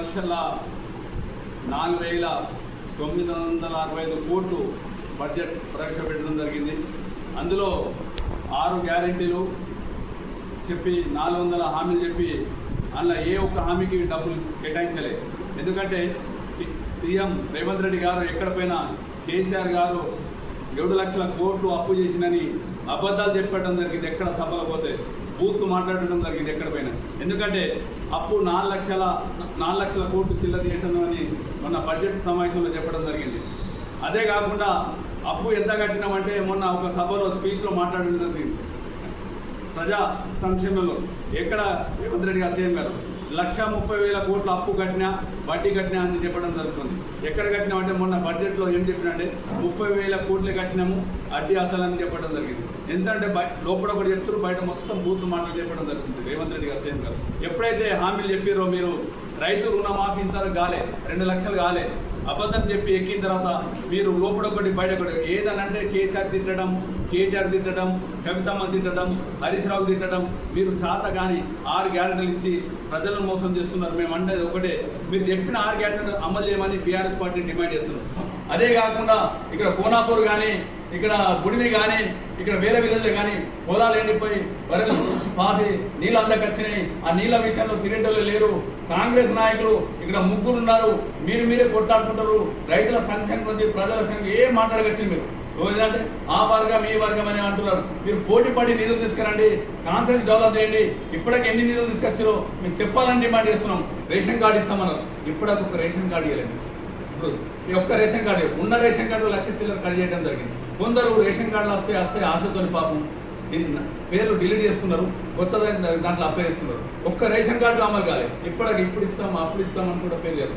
లక్షల నాలుగు వేల తొమ్మిది వందల అరవై ఐదు కోట్లు బడ్జెట్ ప్రవేశపెట్టడం జరిగింది. అందులో ఆరు గ్యారెంటీలు చెప్పి నాలుగు వందల హామీలు చెప్పి అందులో ఏ ఒక్క హామీకి డబ్బులు కేటాయించలే. ఎందుకంటే సీఎం రేవంత్ రెడ్డి గారు ఎక్కడ పోయినా కేసీఆర్ గారు ఏడు లక్షల కోట్లు అప్పు చేసిందని అబద్ధాలు చెప్పడం జరిగింది ఎక్కడ సభలు పోతే? బూత్ మాట్లాడడం జరిగింది ఎక్కడ పోయినా. ఎందుకంటే అప్పు నాలుగు లక్షల నాలుగు లక్షల కోట్లు చిల్లర చేయటం అని మొన్న బడ్జెట్ సమావేశంలో చెప్పడం జరిగింది. అదే కాకుండా అప్పు ఎంత కట్టినామంటే మొన్న ఒక సభలో స్పీచ్లో మాట్లాడడం జరిగింది. ప్రజా సంక్షేమంలో ఎక్కడ రేవంత్ రెడ్డి గారు సీఎం గారు లక్ష ముప్పై వేల కోట్ల అప్పు కట్టినా వడ్డీ కట్టినా అని చెప్పడం జరుగుతుంది. ఎక్కడ కట్టినామంటే మొన్న బడ్జెట్లో ఏం చెప్పినంటే ముప్పై వేల కోట్లు కట్టినాము అడ్డీ అసలు అని చెప్పడం జరిగింది. ఎందుకంటే బయట లోపల ఒకటి చెప్తారు బయట మొత్తం బూత్ మాటలు చెప్పడం జరుగుతుంది రేవంత్ రెడ్డి గారు సీఎం గారు. ఎప్పుడైతే హామీలు చెప్పారో మీరు రైతు రుణమాఫీ ఇంత కాలే రెండు లక్షలు కాలే అబద్ధం చెప్పి ఎక్కిన తర్వాత మీరు లోపడొకటి ఒకటి బయట అంటే ఏదనంటే కేసీఆర్ తిట్టడం కేటీఆర్ తిట్టడం కవితమ్మ తిట్టడం హరీష్ రావు తిట్టడం మీరు చాత కానీ ఆరు గ్యారెంటీలు ఇచ్చి ప్రజలను మోసం చేస్తున్నారు. మేము అంటే ఒకటే. మీరు చెప్పిన ఆరు గ్యారెంటీలు అమలు చేయమని బీఆర్ఎస్ పార్టీ డిమాండ్ చేస్తున్నాం అదే కాకుండా ఇక్కడ కోనాపూర్ కానీ ఇక్కడ గుడిని కానీ ఇక్కడ వేరే విలేజ్లు కానీ పొలాలు ఎండిపోయి వరలు పాసి నీళ్ళు అందకొచ్చినాయి ఆ నీళ్ళ విషయంలో తిరిగేటోళ్ళు లేరు. కాంగ్రెస్ నాయకులు ఇక్కడ ముగ్గురు ఉన్నారు మీరు మీరే కొట్లాడుకుంటారు రైతుల సంఖ్య గురించి ప్రజల సంఘం ఏం మాట్లాడగచ్చింది మీరు? రోజంటే ఆ వర్గం ఈ వర్గం అని అంటున్నారు. మీరు పోటీ పడి నిధులు తీసుకురండి కాన్ఫరెన్స్ డెవలప్ చేయండి. ఇప్పటికి ఎన్ని నిధులు తీసుకొచ్చారో మేము చెప్పాలని డిమాండ్ చేస్తున్నాం. రేషన్ కార్డు ఇస్తామన్నారు. ఇప్పటికి ఒక రేషన్ కార్డు ఇవ్వలేదు. ఇప్పుడు ఈ ఒక్క రేషన్ కార్డు ఉన్న రేషన్ కార్డు లక్ష చిల్లర కట్ చేయడం జరిగింది. కొందరు రేషన్ కార్డులు వస్తే వస్తే ఆశతో పాపం దీన్ని పేర్లు డిలీట్ చేసుకున్నారు. కొత్త దాంట్లో అప్లై చేసుకున్నారు. ఒక్క రేషన్ కార్డు అమలు కాలేదు. ఇప్పటికి ఇప్పుడు ఇస్తాం అప్పుడు ఇస్తాం అని కూడా పేరు లేదు.